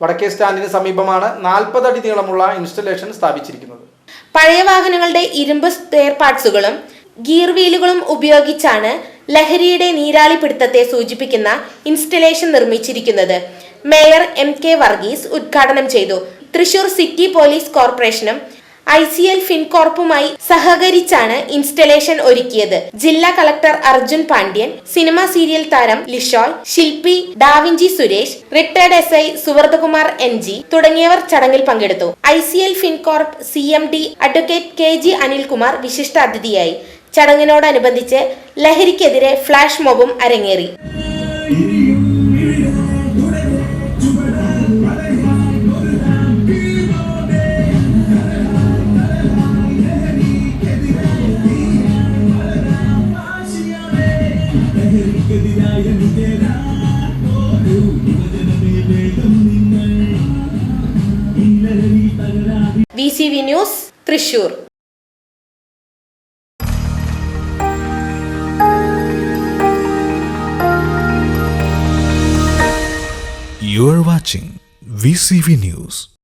വടക്കേ സ്റ്റാൻഡിന് സമീപമാണ് നാൽപ്പത് അടി നീളമുള്ള ഇൻസ്റ്റലേഷൻ സ്ഥാപിച്ചിരിക്കുന്നത്. പഴയ വാഹനങ്ങളുടെ ഇരുമ്പ് സ്പെയർ പാർട്സുകളും ഗിയർ വീലുകളും ഉപയോഗിച്ചാണ് ലഹരിയുടെ നീരാളിപ്പിടുത്തത്തെ സൂചിപ്പിക്കുന്ന ഇൻസ്റ്റലേഷൻ നിർമ്മിച്ചിരിക്കുന്നത്. മേയർ എം കെ വർഗീസ് ഉദ്ഘാടനം ചെയ്തു. തൃശൂർ സിറ്റി പോലീസ് കോർപ്പറേഷനും ഐ സി എൽ ഫിൻകോർപ്പുമായി സഹകരിച്ചാണ് ഇൻസ്റ്റലേഷൻ ഒരുക്കിയത്. ജില്ലാ collector Arjun Pandian cinema serial താരം ലിഷോയ് ശില്പി Da Vinci Suresh retired S I Suvardhakumar N G തുടങ്ങിയവർ ചടങ്ങിൽ പങ്കെടുത്തു. I C L Fincorp C M D advocate K G Anilkumar വിശിഷ്ട അതിഥിയായി. ചടങ്ങിനോടനുബന്ധിച്ച് ലഹരിക്കെതിരെ ഫ്ലാഷ് മോബും അരങ്ങേറി. V C V news Thrissur You are watching VCV News.